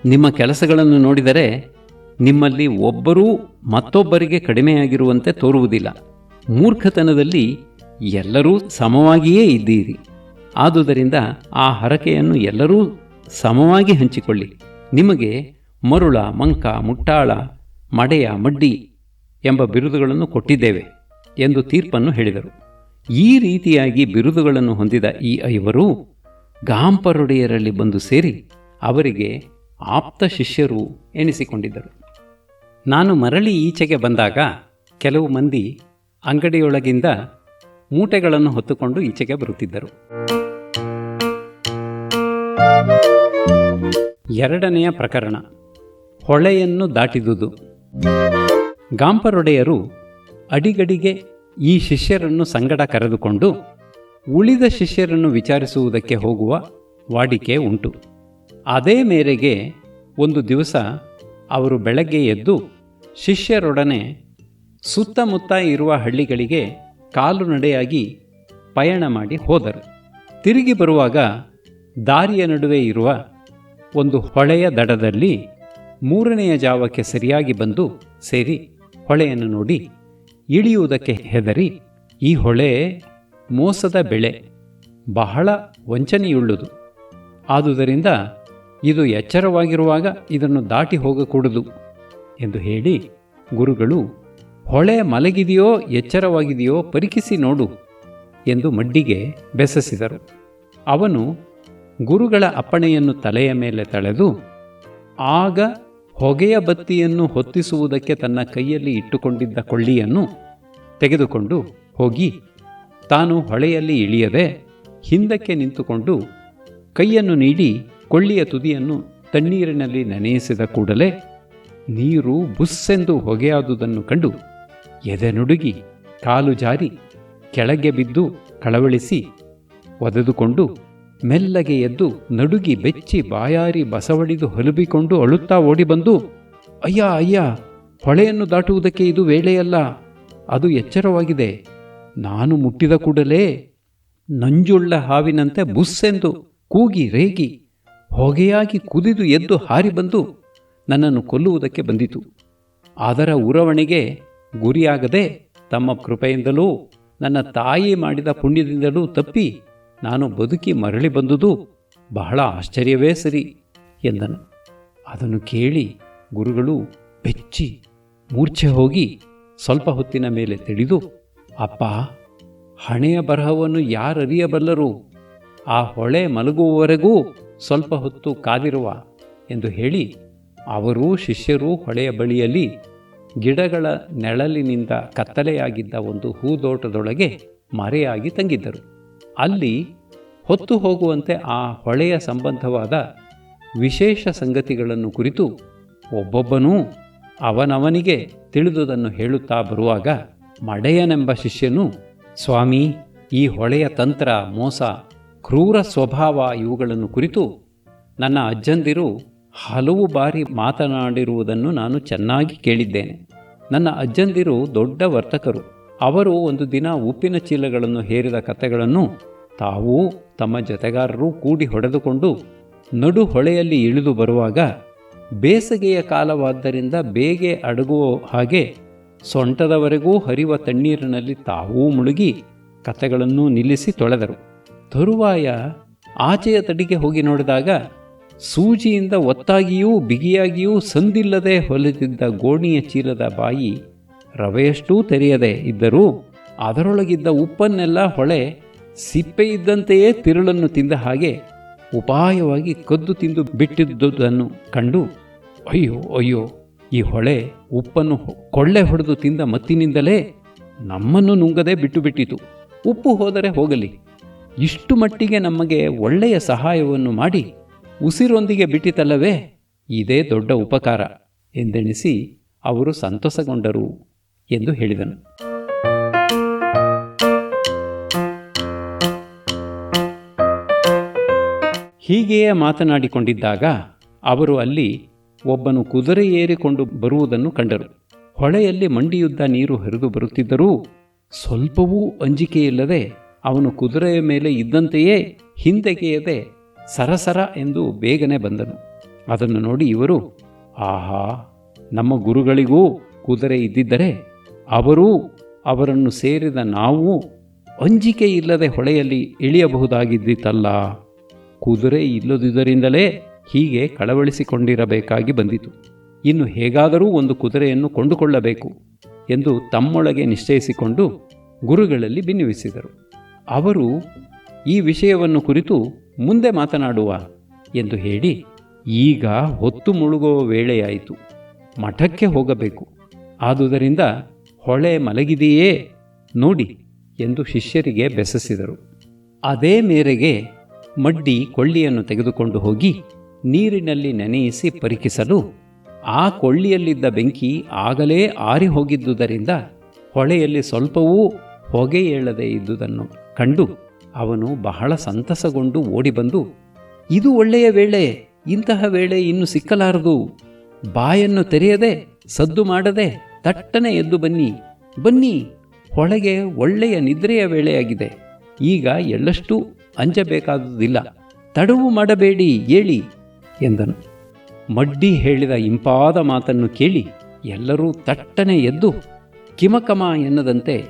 ನಿಮ್ಮ ಕೆಲಸಗಳನ್ನು ನೋಡಿದರೆ ನಿಮ್ಮಲ್ಲಿ ಒಬ್ಬರೂ ಮತ್ತೊಬ್ಬರಿಗೆ ಕಡಿಮೆಯಾಗಿರುವಂತೆ ತೋರುವುದಿಲ್ಲ. ಮೂರ್ಖತನದಲ್ಲಿ ಎಲ್ಲರೂ ಸಮವಾಗಿಯೇ ಇದ್ದೀರಿ. ಆದುದರಿಂದ ಆ ಹರಕೆಯನ್ನು ಎಲ್ಲರೂ ಸಮವಾಗಿ ಹಂಚಿಕೊಳ್ಳಿ. ನಿಮಗೆ ಮರುಳ, ಮಂಕ, ಮುಟ್ಟಾಳ, ಮಡೆಯ, ಮಡ್ಡಿ ಎಂಬ ಬಿರುದುಗಳನ್ನು ಕೊಟ್ಟಿದ್ದೇವೆ. ಎಂದು ತೀರ್ಪನ್ನು ಹೇಳಿದರು. ಈ ರೀತಿಯಾಗಿ ಬಿರುದುಗಳನ್ನು ಹೊಂದಿದ ಈ ಐವರು ಗಾಂಪರೊಡೆಯರಲ್ಲಿ ಬಂದು ಸೇರಿ ಅವರಿಗೆ ಆಪ್ತ ಶಿಷ್ಯರು ಎನಿಸಿಕೊಂಡಿದ್ದರು. ನಾನು ಮರಳಿ ಈಚೆಗೆ ಬಂದಾಗ ಕೆಲವು ಮಂದಿ ಅಂಗಡಿಯೊಳಗಿಂದ ಮೂಟೆಗಳನ್ನು ಹೊತ್ತುಕೊಂಡು ಈಚೆಗೆ ಬರುತ್ತಿದ್ದರು. ಎರಡನೆಯ ಪ್ರಕರಣ, ಹೊಳೆಯನ್ನು ದಾಟಿದುದು. ಗಾಂಪರೊಡೆಯರು ಅಡಿಗಡಿಗೆ ಈ ಶಿಷ್ಯರನ್ನು ಸಂಗಡ ಕರೆದುಕೊಂಡು ಉಳಿದ ಶಿಷ್ಯರನ್ನು ವಿಚಾರಿಸುವುದಕ್ಕೆ ಹೋಗುವ ವಾಡಿಕೆ ಉಂಟು. ಅದೇ ಮೇರೆಗೆ ಒಂದು ದಿವಸ ಅವರು ಬೆಳಗ್ಗೆ ಎದ್ದು ಶಿಷ್ಯರೊಡನೆ ಸುತ್ತಮುತ್ತ ಇರುವ ಹಳ್ಳಿಗಳಿಗೆ ಕಾಲು ನಡೆಯಾಗಿ ಪಯಣ ಮಾಡಿ ಹೋದರು. ತಿರುಗಿ ಬರುವಾಗ ದಾರಿಯ ನಡುವೆ ಇರುವ ಒಂದು ಹೊಳೆಯ ದಡದಲ್ಲಿ ಮೂರನೆಯ ಜಾವಕ್ಕೆ ಸರಿಯಾಗಿ ಬಂದು ಸೇರಿ ಹೊಳೆಯನ್ನು ನೋಡಿ ಇಳಿಯುವುದಕ್ಕೆ ಹೆದರಿ ಈ ಹೊಳೆ ಮೋಸದ ಬೆಳೆ, ಬಹಳ ವಂಚನೆಯುಳ್ಳುದು. ಆದುದರಿಂದ ಇದು ಎಚ್ಚರವಾಗಿರುವಾಗ ಇದನ್ನು ದಾಟಿ ಹೋಗಕೂಡದು ಎಂದು ಹೇಳಿ ಗುರುಗಳು, ಹೊಳೆ ಮಲಗಿದೆಯೋ, ಎಚ್ಚರವಾಗಿದೆಯೋ ಪರೀಕ್ಷಿಸಿ ನೋಡು ಎಂದು ಮಡ್ಡಿಗೆ ಬೆಸಸಿದರು. ಅವನು ಗುರುಗಳ ಅಪ್ಪಣೆಯನ್ನು ತಲೆಯ ಮೇಲೆ ತಳೆದು, ಆಗ ಹೊಗೆಯ ಬತ್ತಿಯನ್ನು ಹೊತ್ತಿಸುವುದಕ್ಕೆ ತನ್ನ ಕೈಯಲ್ಲಿ ಇಟ್ಟುಕೊಂಡಿದ್ದ ಕೊಳ್ಳಿಯನ್ನು ತೆಗೆದುಕೊಂಡು ಹೋಗಿ, ತಾನು ಹೊಳೆಯಲ್ಲಿ ಇಳಿಯದೆ ಹಿಂದಕ್ಕೆ ನಿಂತುಕೊಂಡು ಕೈಯನ್ನು ನೀಡಿ ಕೊಳ್ಳಿಯ ತುದಿಯನ್ನು ತಣ್ಣೀರಿನಲ್ಲಿ ನೆನೆಯಿಸಿದ ಕೂಡಲೇ ನೀರು ಬುಸ್ಸೆಂದು ಹೊಗೆಯಾದುದನ್ನು ಕಂಡು ಎದೆ ನುಡುಗಿ ಕಾಲು ಜಾರಿ ಕೆಳಗೆ ಬಿದ್ದು ಕಳವಳಿಸಿ ಒದೆದುಕೊಂಡು ಮೆಲ್ಲಗೆ ಎದ್ದು ನಡುಗಿ ಬೆಚ್ಚಿ ಬಾಯಾರಿ ಬಸವಡಿದು ಹೊಲುಬಿಕೊಂಡು ಅಳುತ್ತಾ ಓಡಿಬಂದು ಅಯ್ಯ ಅಯ್ಯ, ಹೊಳೆಯನ್ನು ದಾಟುವುದಕ್ಕೆ ಇದು ವೇಳೆಯಲ್ಲ. ಅದು ಎಚ್ಚರವಾಗಿದೆ. ನಾನು ಮುಟ್ಟಿದ ಕೂಡಲೇ ನಂಜುಳ್ಳ ಹಾವಿನಂತೆ ಬುಸ್ಸೆಂದು ಕೂಗಿ ರೇಗಿ, ಹೊಗೆಯಾಗಿ ಕುದಿದು ಎದ್ದು ಹಾರಿ ಬಂದು ನನ್ನನ್ನು ಕೊಲ್ಲುವುದಕ್ಕೆ ಬಂದಿತು. ಅದರ ಉರವಣೆಗೆ ಗುರಿಯಾಗದೆ ತಮ್ಮ ಕೃಪೆಯಿಂದಲೂ ನನ್ನ ತಾಯಿ ಮಾಡಿದ ಪುಣ್ಯದಿಂದಲೂ ತಪ್ಪಿ ನಾನು ಬದುಕಿ ಮರಳಿ ಬಂದುದು ಬಹಳ ಆಶ್ಚರ್ಯವೇ ಸರಿ ಎಂದನು. ಅದನ್ನು ಕೇಳಿ ಗುರುಗಳು ಬೆಚ್ಚಿ ಮೂರ್ಛೆ ಹೋಗಿ ಸ್ವಲ್ಪ ಹೊತ್ತಿನ ಮೇಲೆ ತಿಳಿದು, ಅಪ್ಪ, ಹಣೆಯ ಬರಹವನ್ನು ಯಾರರಿಯಬಲ್ಲರು? ಆ ಹೊಳೆ ಮಲಗುವವರೆಗೂ ಸ್ವಲ್ಪ ಹೊತ್ತು ಕಾದಿರುವ ಎಂದು ಹೇಳಿ, ಅವರೂ ಶಿಷ್ಯರೂ ಹೊಳೆಯ ಬಳಿಯಲ್ಲಿ ಗಿಡಗಳ ನೆಳಲಿನಿಂದ ಕತ್ತಲೆಯಾಗಿದ್ದ ಒಂದು ಹೂದೋಟದೊಳಗೆ ಮರೆಯಾಗಿ ತಂಗಿದ್ದರು. ಅಲ್ಲಿ ಹೊತ್ತು ಹೋಗುವಂತೆ ಆ ಹೊಳೆಯ ಸಂಬಂಧವಾದ ವಿಶೇಷ ಸಂಗತಿಗಳನ್ನು ಕುರಿತು ಒಬ್ಬೊಬ್ಬನೂ ಅವನವನಿಗೆ ತಿಳಿದುದನ್ನು ಹೇಳುತ್ತಾ ಬರುವಾಗ ಮಡೆಯನೆಂಬ ಶಿಷ್ಯನು, ಸ್ವಾಮಿ, ಈ ಹೊಳೆಯ ತಂತ್ರ, ಮೋಸ, ಕ್ರೂರ ಸ್ವಭಾವ ಇವುಗಳನ್ನು ಕುರಿತು ನನ್ನ ಅಜ್ಜಂದಿರು ಹಲವು ಬಾರಿ ಮಾತನಾಡಿರುವುದನ್ನು ನಾನು ಚೆನ್ನಾಗಿ ಕೇಳಿದ್ದೇನೆ. ನನ್ನ ಅಜ್ಜಂದಿರು ದೊಡ್ಡ ವರ್ತಕರು. ಅವರು ಒಂದು ದಿನ ಉಪ್ಪಿನ ಚೀಲಗಳನ್ನು ಹೇರಿದ ಕಥೆಗಳನ್ನು ತಾವೂ ತಮ್ಮ ಜೊತೆಗಾರರೂ ಕೂಡಿ ಹೊಡೆದುಕೊಂಡು ನಡು ಹೊಳೆಯಲ್ಲಿ ಇಳಿದು ಬರುವಾಗ ಬೇಸಗೆಯ ಕಾಲವಾದ್ದರಿಂದ ಬೇಗೆ ಅಡಗುವ ಹಾಗೆ ಸೊಂಟದವರೆಗೂ ಹರಿವ ತಣ್ಣೀರಿನಲ್ಲಿ ತಾವೂ ಮುಳುಗಿ ಕಥೆಗಳನ್ನು ನಿಲ್ಲಿಸಿ ತೊಳೆದರು. ತರುವಾಯ ಆಚೆಯ ತಡಿಗೆ ಹೋಗಿ ನೋಡಿದಾಗ ಸೂಜಿಯಿಂದ ಒತ್ತಾಗಿಯೂ ಬಿಗಿಯಾಗಿಯೂ ಸಂದಿಲ್ಲದೆ ಹೊಲಿದಿದ್ದ ಗೋಣಿಯ ಚೀಲದ ಬಾಯಿ ರವೆಯಷ್ಟೂ ತೆರೆಯದೆ ಇದ್ದರೂ ಅದರೊಳಗಿದ್ದ ಉಪ್ಪನ್ನೆಲ್ಲ ಹೊಳೆ ಸಿಪ್ಪೆ ಇದ್ದಂತೆಯೇ ತಿರುಳನ್ನು ತಿಂದ ಹಾಗೆ ಉಪಾಯವಾಗಿ ಕದ್ದು ತಿಂದು ಬಿಟ್ಟಿದ್ದುದನ್ನು ಕಂಡು ಅಯ್ಯೋ ಅಯ್ಯೋ, ಈ ಹೊಳೆ ಉಪ್ಪನ್ನು ಕೊಳ್ಳೆ ಹೊಡೆದು ತಿಂದ ಮತ್ತಿನಿಂದಲೇ ನಮ್ಮನ್ನು ನುಂಗದೆ ಬಿಟ್ಟು ಬಿಟ್ಟಿತು ಉಪ್ಪು ಹೋದರೆ ಹೋಗಲಿ. ಇಷ್ಟು ಮಟ್ಟಿಗೆ ನಮಗೆ ಒಳ್ಳೆಯ ಸಹಾಯವನ್ನು ಮಾಡಿ ಉಸಿರೊಂದಿಗೆ ಬಿಟ್ಟಿತಲ್ಲವೇ? ಇದೇ ದೊಡ್ಡ ಉಪಕಾರ ಎಂದೆಣಿಸಿ ಅವರು ಸಂತೋಷಗೊಂಡರು ಎಂದು ಹೇಳಿದನು. ಹೀಗೆಯೇ ಮಾತನಾಡಿಕೊಂಡಿದ್ದಾಗ ಅವರು ಅಲ್ಲಿ ಒಬ್ಬನು ಕುದುರೆ ಏರಿಕೊಂಡು ಬರುವುದನ್ನು ಕಂಡರು. ಹೊಳೆಯಲ್ಲಿ ಮಂಡಿಯುದ್ದ ನೀರು ಹರಿದು ಬರುತ್ತಿದ್ದರೂ ಸ್ವಲ್ಪವೂ ಅಂಜಿಕೆಯಿಲ್ಲದೆ ಅವನು ಕುದುರೆಯ ಮೇಲೆ ಇದ್ದಂತೆಯೇ ಹಿಂದೆಗೆಯದೆ ಸರಸರ ಎಂದು ಬೇಗನೆ ಬಂದನು. ಅದನ್ನು ನೋಡಿ ಇವರು, ಆಹಾ, ನಮ್ಮ ಗುರುಗಳಿಗೂ ಕುದುರೆ ಇದ್ದಿದ್ದರೆ ಅವರೂ ಅವರನ್ನು ಸೇರಿದ ನಾವು ಅಂಜಿಕೆ ಇಲ್ಲದೆ ಹೊಳೆಯಲ್ಲಿ ಇಳಿಯಬಹುದಾಗಿದ್ದಿತಲ್ಲ ಕುದುರೆ ಇಲ್ಲದುದರಿಂದಲೇ ಹೀಗೆ ಕಳವಳಿಸಿಕೊಂಡಿರಬೇಕಾಗಿ ಬಂದಿತು. ಇನ್ನು ಹೇಗಾದರೂ ಒಂದು ಕುದುರೆಯನ್ನು ಕೊಂಡುಕೊಳ್ಳಬೇಕು ಎಂದು ತಮ್ಮೊಳಗೆ ನಿಶ್ಚಯಿಸಿಕೊಂಡು ಗುರುಗಳಲ್ಲಿ ಭಿನ್ನವಿಸಿದರು ಅವರು ಈ ವಿಷಯವನ್ನು ಕುರಿತು ಮುಂದೆ ಮಾತನಾಡುವ ಎಂದು ಹೇಳಿ, ಈಗ ಹೊತ್ತು ಮುಳುಗುವ ವೇಳೆಯಾಯಿತು. ಮಠಕ್ಕೆ ಹೋಗಬೇಕು. ಆದುದರಿಂದ ಹೊಳೆ ಮಲಗಿದೆಯೇ ನೋಡಿ ಎಂದು ಶಿಷ್ಯರಿಗೆ ಬೆಸಸಿದರು. ಅದೇ ಮೇರೆಗೆ ಮಡ್ಡಿ ಕೊಳ್ಳಿಯನ್ನು ತೆಗೆದುಕೊಂಡು ಹೋಗಿ ನೀರಿನಲ್ಲಿ ನೆನೆಯಿಸಿ ಪರೀಕ್ಷಿಸಲು ಆ ಕೊಳ್ಳಿಯಲ್ಲಿದ್ದ ಬೆಂಕಿ ಆಗಲೇ ಆರಿ ಹೋಗಿದ್ದುದರಿಂದ ಹೊಳೆಯಲ್ಲಿ ಸ್ವಲ್ಪವೂ ಹೊಗೆ ಏಳದೆ ಇದ್ದುದನ್ನು ಕಂಡು ಅವನು ಬಹಳ ಸಂತಸಗೊಂಡು ಓಡಿಬಂದು, ಇದು ಒಳ್ಳೆಯ ವೇಳೆ, ಇಂತಹ ವೇಳೆ ಇನ್ನು ಸಿಕ್ಕಲಾರದು. ಬಾಯನ್ನು ತೆರೆಯದೆ, ಸದ್ದು ಮಾಡದೆ, ತಟ್ಟನೆ ಎದ್ದು ಬನ್ನಿ. ಬನ್ನಿ, ಹೊಳೆಗೆ ಒಳ್ಳೆಯ ನಿದ್ರೆಯ ವೇಳೆಯಾಗಿದೆ. ಈಗ ಎಳ್ಳಷ್ಟು ಅಂಜಬೇಕಾದುದಿಲ್ಲ. ತಡವು ಮಾಡಬೇಡಿ, ಏಳಿ. ಎಂದನು. ಮಡ್ಡಿ ಹೇಳಿದ ಇಂಪಾದ ಮಾತನ್ನು ಕೇಳಿ ಎಲ್ಲರೂ ತಟ್ಟನೆ ಎದ್ದು ಕಿಮಕಮ ಎನ್ನದಂತೆ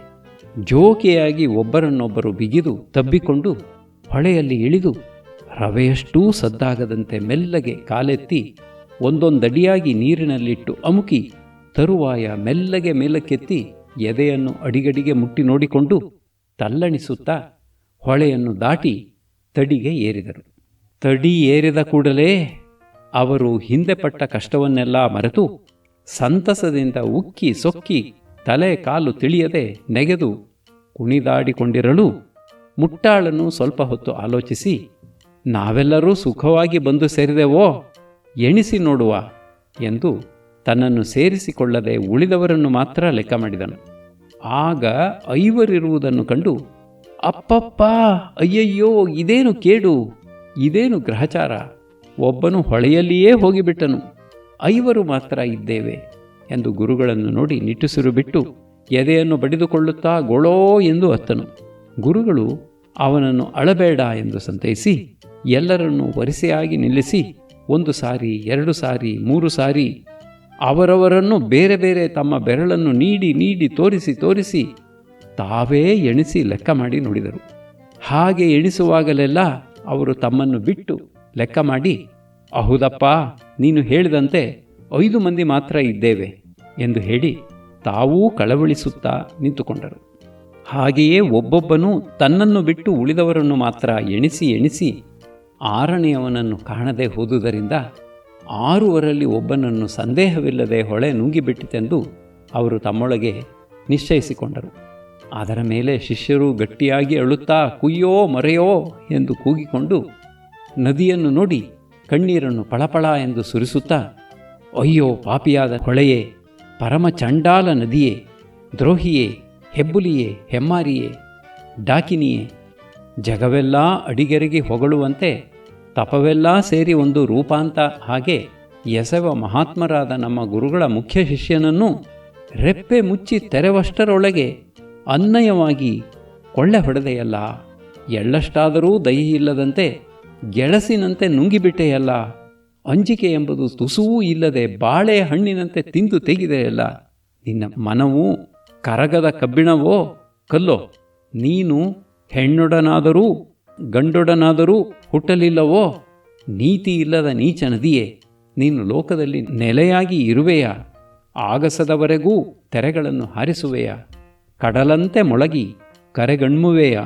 ಜೋಕೆಯಾಗಿ ಒಬ್ಬರನ್ನೊಬ್ಬರು ಬಿಗಿದು ತಬ್ಬಿಕೊಂಡು ಹೊಳೆಯಲ್ಲಿ ಇಳಿದು ರವೆಯಷ್ಟೂ ಸದ್ದಾಗದಂತೆ ಮೆಲ್ಲಗೆ ಕಾಲೆತ್ತಿ ಒಂದೊಂದಡಿಯಾಗಿ ನೀರಿನಲ್ಲಿಟ್ಟು ಅಮುಕಿ ತರುವಾಯ ಮೆಲ್ಲಗೆ ಮೇಲಕ್ಕೆತ್ತಿ ಎದೆಯನ್ನು ಅಡಿಗಡಿಗೆ ಮುಟ್ಟಿ ನೋಡಿಕೊಂಡು ತಲ್ಲಣಿಸುತ್ತಾ ಹೊಳೆಯನ್ನು ದಾಟಿ ತಡಿಗೆ ಏರಿದರು. ತಡಿ ಏರಿದ ಕೂಡಲೇ ಅವರು ಹಿಂದೆ ಪಟ್ಟ ಕಷ್ಟವನ್ನೆಲ್ಲ ಮರೆತು ಸಂತಸದಿಂದ ಉಕ್ಕಿ ಸೊಕ್ಕಿ ತಲೆ ಕಾಲು ತಿಳಿಯದೆ ನೆಗೆದು ಕುಣಿದಾಡಿಕೊಂಡಿರಲು ಮುಟ್ಟಾಳನ್ನು ಸ್ವಲ್ಪ ಹೊತ್ತು ಆಲೋಚಿಸಿ, ನಾವೆಲ್ಲರೂ ಸುಖವಾಗಿ ಬಂದು ಸೇರಿದೆವೋ, ಎಣಿಸಿ ನೋಡುವ ಎಂದು ತನ್ನನ್ನು ಸೇರಿಸಿಕೊಳ್ಳದೆ ಉಳಿದವರನ್ನು ಮಾತ್ರ ಲೆಕ್ಕ ಮಾಡಿದನು. ಆಗ ಐವರಿರುವುದನ್ನು ಕಂಡು, ಅಪ್ಪಪ್ಪ, ಅಯ್ಯಯ್ಯೋ, ಇದೇನು ಕೇಡು? ಇದೇನು ಗ್ರಹಚಾರ? ಒಬ್ಬನು ಹೊಳೆಯಲ್ಲಿಯೇ ಹೋಗಿಬಿಟ್ಟನು. ಐವರು ಮಾತ್ರ ಇದ್ದೇವೆ ಎಂದು ಗುರುಗಳನ್ನು ನೋಡಿ ನಿಟ್ಟುಸಿರು ಬಿಟ್ಟು ಎದೆಯನ್ನು ಬಡಿದುಕೊಳ್ಳುತ್ತಾ ಗೊಳೋ ಎಂದು ಅತ್ತನು. ಗುರುಗಳು ಅವನನ್ನು ಅಳಬೇಡ ಎಂದು ಸಂತೈಸಿ, ಎಲ್ಲರನ್ನೂ ವರಿಸೆಯಾಗಿ ನಿಲ್ಲಿಸಿ, ಒಂದು ಸಾರಿ, ಎರಡು ಸಾರಿ, ಮೂರು ಸಾರಿ ಅವರವರನ್ನು ಬೇರೆ ಬೇರೆ ತಮ್ಮ ಬೆರಳನ್ನು ನೀಡಿ ನೀಡಿ, ತೋರಿಸಿ ತೋರಿಸಿ ತಾವೇ ಎಣಿಸಿ ಲೆಕ್ಕ ಮಾಡಿ ನೋಡಿದರು. ಹಾಗೆ ಎಣಿಸುವಾಗಲೆಲ್ಲ ಅವರು ತಮ್ಮನ್ನು ಬಿಟ್ಟು ಲೆಕ್ಕ ಮಾಡಿ ಅಹುದಪ್ಪ ನೀನು ಹೇಳಿದಂತೆ ಐದು ಮಂದಿ ಮಾತ್ರ ಇದ್ದೇವೆ ಎಂದು ಹೇಳಿ ತಾವೂ ಕಳವಳಿಸುತ್ತಾ ನಿಂತುಕೊಂಡರು. ಹಾಗೆಯೇ ಒಬ್ಬೊಬ್ಬನೂ ತನ್ನನ್ನು ಬಿಟ್ಟು ಉಳಿದವರನ್ನು ಮಾತ್ರ ಎಣಿಸಿ ಎಣಿಸಿ ಆರನೆಯವನನ್ನು ಕಾಣದೆ ಹೋದುದರಿಂದ ಆರುವರಲ್ಲಿ ಒಬ್ಬನನ್ನು ಸಂದೇಹವಿಲ್ಲದೆ ಹೊಳೆ ನುಂಗಿಬಿಟ್ಟಿತೆಂದು ಅವರು ತಮ್ಮೊಳಗೆ ನಿಶ್ಚಯಿಸಿಕೊಂಡರು. ಅದರ ಮೇಲೆ ಶಿಷ್ಯರು ಗಟ್ಟಿಯಾಗಿ ಅಳುತ್ತಾ, ಕುಯ್ಯೋ, ಮರೆಯೋ, ಎಂದು ಕೂಗಿಕೊಂಡು ನದಿಯನ್ನು ನೋಡಿ ಕಣ್ಣೀರನ್ನು ಪಳಪಳ ಎಂದು ಸುರಿಸುತ್ತಾ, ಅಯ್ಯೋ, ಪಾಪಿಯಾದ ಕೊಳೆಯೇ ಪರಮ ಚಂಡಾಲ ನದಿಯೇ, ದ್ರೋಹಿಯೇ, ಹೆಬ್ಬುಲಿಯೇ, ಹೆಮ್ಮಾರಿಯೇ, ಡಾಕಿನಿಯೇ, ಜಗವೆಲ್ಲ ಅಡಿಗೆರೆಗೆ ಹೊಗಳುವಂತೆ, ತಪವೆಲ್ಲ ಸೇರಿ ಒಂದು ರೂಪಾಂತ ಹಾಗೆ ಎಸೆವ ಮಹಾತ್ಮರಾದ ನಮ್ಮ ಗುರುಗಳ ಮುಖ್ಯ ಶಿಷ್ಯನನ್ನು ರೆಪ್ಪೆ ಮುಚ್ಚಿ ತೆರೆವಷ್ಟರೊಳಗೆ ಅನ್ನಯವಾಗಿ ಕೊಳ್ಳೆ ಹೊಡೆದೆಯಲ್ಲ? ಎಳ್ಳಷ್ಟಾದರೂ ದಯೆಯಿಲ್ಲದಂತೆ ಗೆಳಸಿನಂತೆ ನುಂಗಿಬಿಟ್ಟೆಯಲ್ಲ? ಅಂಜಿಕೆ ಎಂಬುದು ತುಸುವೂ ಇಲ್ಲದೆ ಬಾಳೆ ಹಣ್ಣಿನಂತೆ ತಿಂದು ತೆಗೆದೆಯಲ್ಲ? ನಿನ್ನ ಮನವು ಕರಗದ ಕಬ್ಬಿಣವೋ? ಕಲ್ಲೋ, ನೀನು ಹೆಣ್ಣೊಡನಾದರೂ, ಗಂಡೊಡನಾದರೂ ಹುಟ್ಟಲಿಲ್ಲವೋ? ನೀತಿ ಇಲ್ಲದ ನೀಚ ನದಿಯೇ, ನೀನು ಲೋಕದಲ್ಲಿ ನೆಲೆಯಾಗಿ ಇರುವೆಯಾ? ಆಗಸದವರೆಗೂ ತೆರೆಗಳನ್ನು ಹಾರಿಸುವೆಯ? ಕಡಲಂತೆ ಮೊಳಗಿ ಕರೆಗಣ್ಮುವೆಯ.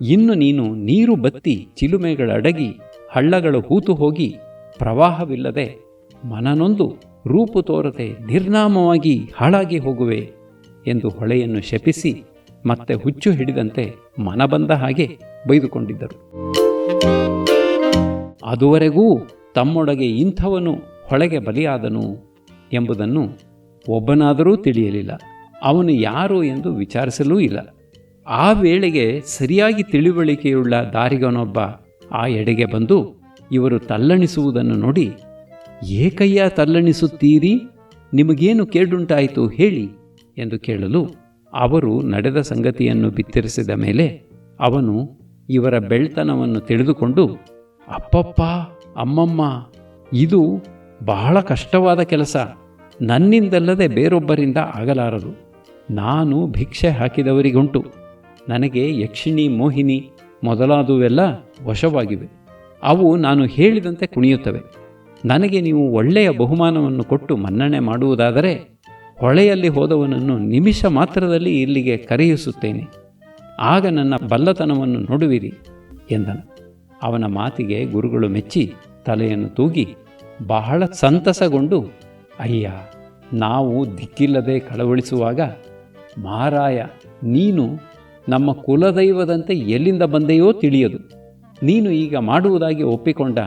ಇನ್ನು ನೀನು ನೀರು ಬತ್ತಿ ಚಿಲುಮೆಗಳಡಗಿ ಹಳ್ಳಗಳು ಹೂತು ಹೋಗಿ ಪ್ರವಾಹವಿಲ್ಲದೆ ಮನನೊಂದು ರೂಪು ತೋರದೆ ನಿರ್ನಾಮವಾಗಿ ಹಾಳಾಗಿ ಹೋಗುವೆ ಎಂದು ಹೊಳೆಯನ್ನು ಶಪಿಸಿ ಮತ್ತೆ ಹುಚ್ಚು ಹಿಡಿದಂತೆ ಮನ ಬಂದ ಹಾಗೆ ಬೈದುಕೊಂಡಿದ್ದರು. ಅದುವರೆಗೂ ತಮ್ಮೊಳಗೆ ಇಂಥವನು ಹೊಳೆಗೆ ಬಲಿಯಾದನು ಎಂಬುದನ್ನು ಒಬ್ಬನಾದರೂ ತಿಳಿಯಲಿಲ್ಲ. ಅವನು ಯಾರು ಎಂದು ವಿಚಾರಿಸಲೂ ಇಲ್ಲ. ಆ ವೇಳೆಗೆ ಸರಿಯಾಗಿ ತಿಳಿವಳಿಕೆಯುಳ್ಳ ದಾರಿಗನೊಬ್ಬ ಆ ಎಡೆಗೆ ಬಂದು ಇವರು ತಲ್ಲಣಿಸುವುದನ್ನು ನೋಡಿ, ಏಕಯ್ಯ, ತಲ್ಲಣಿಸುತ್ತೀರಿ? ನಿಮಗೇನು ಕೇಡುಂಟಾಯಿತು? ಹೇಳಿ ಎಂದು ಕೇಳಲು ಅವರು ನಡೆದ ಸಂಗತಿಯನ್ನು ಬಿತ್ತರಿಸಿದ ಮೇಲೆ ಅವನು ಇವರ ಬೆಳ್ತನವನ್ನು ತಿಳಿದುಕೊಂಡು, ಅಪ್ಪಪ್ಪ, ಅಮ್ಮಮ್ಮ, ಇದು ಬಹಳ ಕಷ್ಟವಾದ ಕೆಲಸ. ನನ್ನಿಂದಲ್ಲದೆ ಬೇರೊಬ್ಬರಿಂದ ಆಗಲಾರದು. ನಾನು ಭಿಕ್ಷೆ ಹಾಕಿದವರಿಗುಂಟು. ನನಗೆ ಯಕ್ಷಿಣಿ, ಮೋಹಿನಿ ಮೊದಲಾದುವೆಲ್ಲ ವಶವಾಗಿವೆ. ಅವು ನಾನು ಹೇಳಿದಂತೆ ಕುಣಿಯುತ್ತವೆ. ನನಗೆ ನೀವು ಒಳ್ಳೆಯ ಬಹುಮಾನವನ್ನು ಕೊಟ್ಟು ಮನ್ನಣೆ ಮಾಡುವುದಾದರೆ ಹೊಳೆಯಲ್ಲಿ ಹೋದವನನ್ನು ನಿಮಿಷ ಮಾತ್ರದಲ್ಲಿ ಇಲ್ಲಿಗೆ ಕರೆಯಿಸುತ್ತೇನೆ. ಆಗ ನನ್ನ ಬಲ್ಲತನವನ್ನು ನೋಡುವಿರಿ ಎಂದನು. ಅವನ ಮಾತಿಗೆ ಗುರುಗಳು ಮೆಚ್ಚಿ ತಲೆಯನ್ನು ತೂಗಿ ಬಹಳ ಸಂತಸಗೊಂಡು, ಅಯ್ಯ, ನಾವು ದಿಕ್ಕಿಲ್ಲದೆ ಕಳವಳಿಸುವಾಗ ಮಾರಾಯ ನೀನು ನಮ್ಮ ಕುಲದೈವದಂತೆ ಎಲ್ಲಿಂದ ಬಂದೆಯೋ ತಿಳಿಯದು. ನೀನು ಈಗ ಮಾಡುವುದಾಗಿ ಒಪ್ಪಿಕೊಂಡ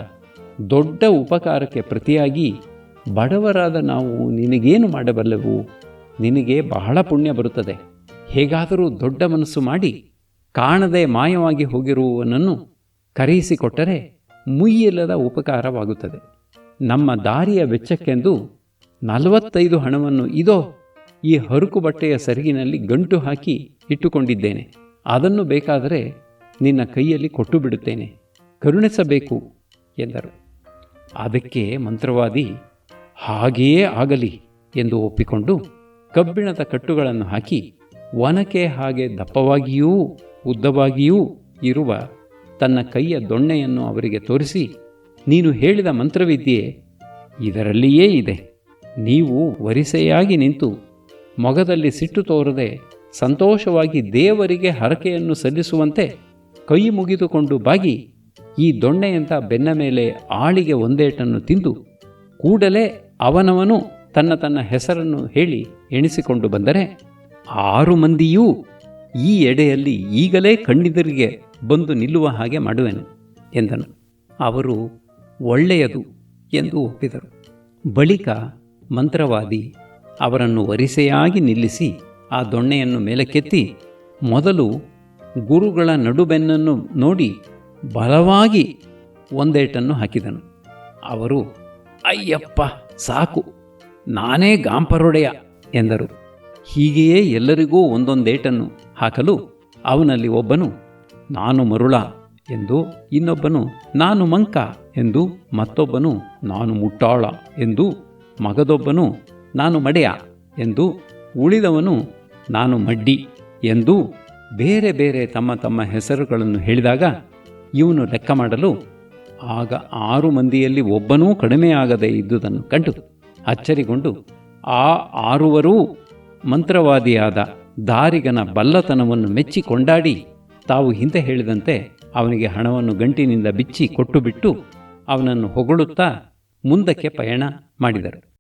ದೊಡ್ಡ ಉಪಕಾರಕ್ಕೆ ಪ್ರತಿಯಾಗಿ ಬಡವರಾದ ನಾವು ನಿನಗೇನು ಮಾಡಬಲ್ಲೆವು? ನಿನಗೆ ಬಹಳ ಪುಣ್ಯ ಬರುತ್ತದೆ. ಹೇಗಾದರೂ ದೊಡ್ಡ ಮನಸ್ಸು ಮಾಡಿ ಕಾಣದೆ ಮಾಯವಾಗಿ ಹೋಗಿರುವವನನ್ನು ಕರೆಯಿಸಿಕೊಟ್ಟರೆ ಮುಯ್ಯಿಲ್ಲದ ಉಪಕಾರವಾಗುತ್ತದೆ. ನಮ್ಮ ದಾರಿಯ ವೆಚ್ಚಕ್ಕೆಂದು ನಲವತ್ತೈದು ಹಣವನ್ನು ಇದೋ ಈ ಹರುಕು ಬಟ್ಟೆಯ ಸರಿಗಿನಲ್ಲಿ ಗಂಟು ಹಾಕಿ ಇಟ್ಟುಕೊಂಡಿದ್ದೇನೆ. ಅದನ್ನು ಬೇಕಾದರೆ ನಿನ್ನ ಕೈಯಲ್ಲಿ ಕೊಟ್ಟು ಬಿಡುತ್ತೇನೆ ಕರುಣಿಸಬೇಕು ಎಂದರು. ಅದಕ್ಕೆ ಮಂತ್ರವಾದಿ, ಹಾಗೆಯೇ ಆಗಲಿ ಎಂದು ಒಪ್ಪಿಕೊಂಡು ಕಬ್ಬಿಣದ ಕಟ್ಟುಗಳನ್ನು ಹಾಕಿ ಒನಕೆ ಹಾಗೆ ದಪ್ಪವಾಗಿಯೂ ಉದ್ದವಾಗಿಯೂ ಇರುವ ತನ್ನ ಕೈಯ ದೊಣ್ಣೆಯನ್ನು ಅವರಿಗೆ ತೋರಿಸಿ, ನೀನು ಹೇಳಿದ ಮಂತ್ರವಿದ್ಯೆ ಇದರಲ್ಲಿಯೇ ಇದೆ. ನೀವು ವರಿಸೆಯಾಗಿ ನಿಂತು ಮೊಗದಲ್ಲಿ ಸಿಟ್ಟು ತೋರದೆ ಸಂತೋಷವಾಗಿ ದೇವರಿಗೆ ಹರಕೆಯನ್ನು ಸಲ್ಲಿಸುವಂತೆ ಕೈ ಮುಗಿದುಕೊಂಡು ಬಾಗಿ ಈ ದೊಣ್ಣೆಯಂಥ ಬೆನ್ನ ಮೇಲೆ ಆಳಿಗೆ ಒಂದೇಟನ್ನು ತಿಂದು ಕೂಡಲೇ ಅವನವನು ತನ್ನ ತನ್ನ ಹೆಸರನ್ನು ಹೇಳಿ ಎಣಿಸಿಕೊಂಡು ಬಂದರೆ ಆರು ಮಂದಿಯೂ ಈ ಎಡೆಯಲ್ಲಿ ಈಗಲೇ ಕಣ್ಣಿದರಿಗೆ ಬಂದು ನಿಲ್ಲುವ ಹಾಗೆ ಮಾಡುವೆನು ಎಂದನು. ಅವರು ಒಳ್ಳೆಯದು ಎಂದು ಒಪ್ಪಿದರು. ಬಳಿಕ ಮಂತ್ರವಾದಿ ಅವರನ್ನು ವರಿಸೆಯಾಗಿ ನಿಲ್ಲಿಸಿ ಆ ದೊಣ್ಣೆಯನ್ನು ಮೇಲಕ್ಕೆತ್ತಿ ಮೊದಲು ಗುರುಗಳ ನಡುಬೆನ್ನನ್ನು ನೋಡಿ ಬಲವಾಗಿ ಒಂದೇಟನ್ನು ಹಾಕಿದನು. ಅವರು, ಅಯ್ಯಪ್ಪ, ಸಾಕು, ನಾನೇ ಗಾಂಪರೊಡೆಯ ಎಂದರು. ಹೀಗೆಯೇ ಎಲ್ಲರಿಗೂ ಒಂದೊಂದೇಟನ್ನು ಹಾಕಲು ಅವನಲ್ಲಿ ಒಬ್ಬನು, ನಾನು ಮರುಳ ಎಂದು, ಇನ್ನೊಬ್ಬನು, ನಾನು ಮಂಕ ಎಂದು, ಮತ್ತೊಬ್ಬನು, ನಾನು ಮುಟ್ಟಾಳ ಎಂದು, ಮಗದೊಬ್ಬನು ನಾನು ಮಡೆಯ ಎಂದು ಉಳಿದವನು ನಾನು ಮಡ್ಡಿ ಎಂದು ಬೇರೆ ಬೇರೆ ತಮ್ಮ ತಮ್ಮ ಹೆಸರುಗಳನ್ನು ಹೇಳಿದಾಗ ಇವನು ಲೆಕ್ಕ ಮಾಡಲು ಆಗ ಆರು ಮಂದಿಯಲ್ಲಿ ಒಬ್ಬನೂ ಕಡಿಮೆಯಾಗದೆ ಇದ್ದುದನ್ನು ಕಂಡು ಅಚ್ಚರಿಗೊಂಡು, ಆ ಆರುವರೂ ಮಂತ್ರವಾದಿಯಾದ ದಾರಿಗನ ಬಲ್ಲತನವನ್ನು ಮೆಚ್ಚಿ ಕೊಂಡಾಡಿ ತಾವು ಹಿಂದೆ ಹೇಳಿದಂತೆ ಅವನಿಗೆ ಹಣವನ್ನು ಗಂಟಿನಿಂದ ಬಿಚ್ಚಿ ಕೊಟ್ಟುಬಿಟ್ಟು ಅವನನ್ನು ಹೊಗಳುತ್ತಾ ಮುಂದಕ್ಕೆ ಪಯಣ ಮಾಡಿದರು.